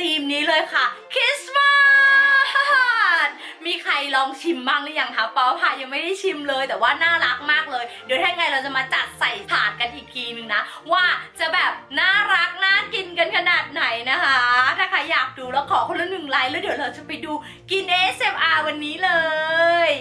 ธีมนี้เลยค่ะคริสต์มาสมีใครลองชิมบ้างหรือยังคะเปาพายังไม่ได้ชิมเลย แต่ว่าน่ารักมากเลย เดี๋ยวถ้าไงเราจะมาจัดใส่ถาดกันอีกทีนึงนะ ว่าจะแบบน่ารักน่ากินกันขนาดไหนนะคะ ถ้าใครอยากดูแล้วขอคนละหนึ่งไลค์แล้วเดี๋ยวเราจะไปดูกิน ASMR วันนี้เลย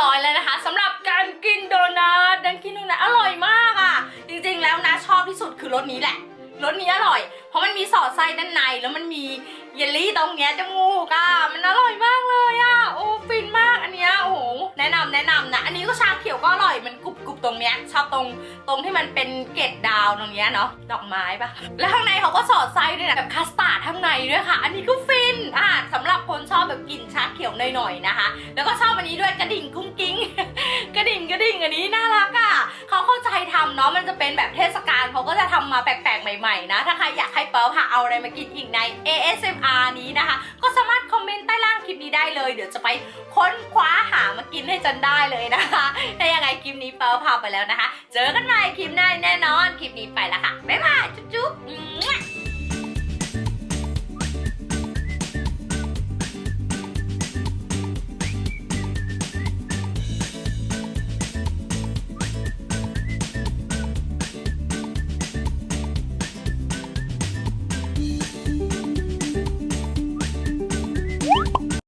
ร้อยแล้วนะคะสำหรับการกินโดนัทดังกินโดนัทอร่อยมากอะ จริงๆแล้วนะชอบที่สุดคือรสนี้แหละรสนี้อร่อย เพราะมันมีสอดไส้ด้านในแล้วมันมีเยลลี่ตรงเนี้ยจมูกอะมันอร่อยมากเลยอะ แนะนำนะ อันนี้ก็ชาเขียวก็อร่อยมันกรุบกรุบตรงเนี้ยชอบตรงตรงที่มันเป็นเกล็ดดาวตรงเนี้ยเนาะดอกไม้ปะแล้วข้างในเขาก็สอดไส้ด้วยนะแบบคัสตาร์ดข้างในด้วยค่ะ อันนี้ก็ฟินอะสำหรับคนชอบแบบกลิ่นชาเขียวหน่อยๆนะคะ แล้วก็ชอบอันนี้ด้วยกระดิ่งกุ้งกิ้ง กระดิ่งกระดิ่งอันนี้น่ารักอะเขาเข้าใจทำเนาะมันจะเป็นแบบเทศกาล จะทำมาแปลกๆใหม่ๆนะ ถ้าใครอยากให้เปิลพาเอาอะไรมากินอีกใน ASMR นี้นะคะ ก็สามารถคอมเมนต์ใต้ล่างคลิปนี้ได้เลย เดี๋ยวจะไปค้นคว้าหามากินให้จนได้เลยนะคะถ้ายังไงคลิปนี้เปิลพาไปแล้วนะคะ เจอกันใหม่คลิปหน้าแน่นอน คลิปนี้ไปแล้วค่ะ บ๊ายบาย จุ๊บๆ